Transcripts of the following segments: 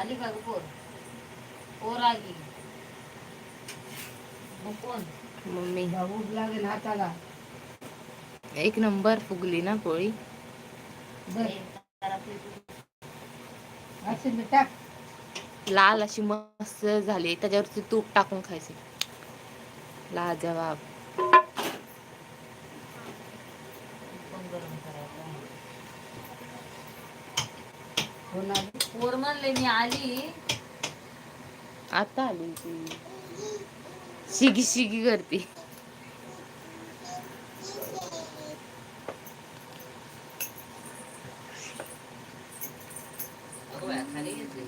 आली का ग पोर पोर आली. मग कोण? मम्मी. भूक लागेल हाताला. एक नंबर फुगली ना पोळी. असे मी टाक. लाल अशी मस्त झाली. त्याच्यावरती तूप टाकून खायचे. लाजवाब कोण गरम करायचं पोर म्हणले मी आली. आता आली ती. शिगी शिगी करते. खाली घेतली.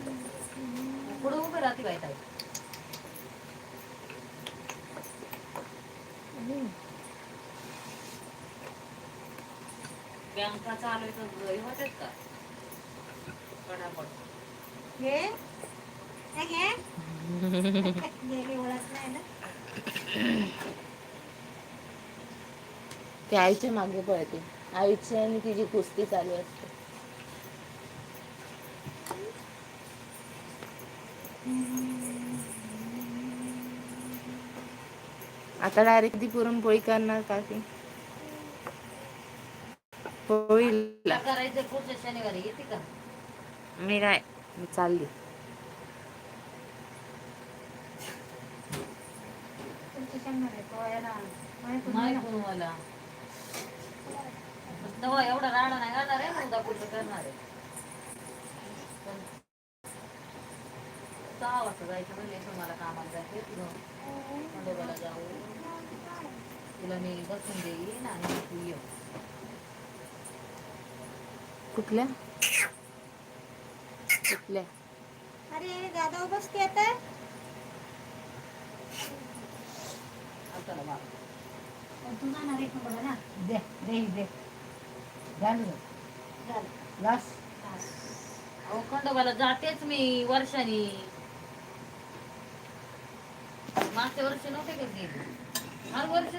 पुढे उभे राहते बाई ताई. बँका चालू आहे का? पटापट घे घे घे आईच्या मागे पळते. आईची आणि तिची कुस्ती चालू असते. आता डायरेक्ट ती पुरणपोळी करणार का की पोळीला. करायचं पुढच्या शनिवारी. येते का? मी नाही मी चालली माहिती मला एवढा राडा नाही आहे कुठं करणार आहे. पण सहा वाजता जायचं म्हणले तुम्हाला कामाला जायचं तुझं खंडोबाला जाऊ. तुला मी बसून देईन आणि तू ये. कुठल्या? कुठल्या अरे दादा बसते आता ना ना? दे दे दे. झालं झालं. लास. अहो खंडोबाला जातेच मी वर्षानी. मागच्या वर्षी नव्हते का गेली हर वर्षी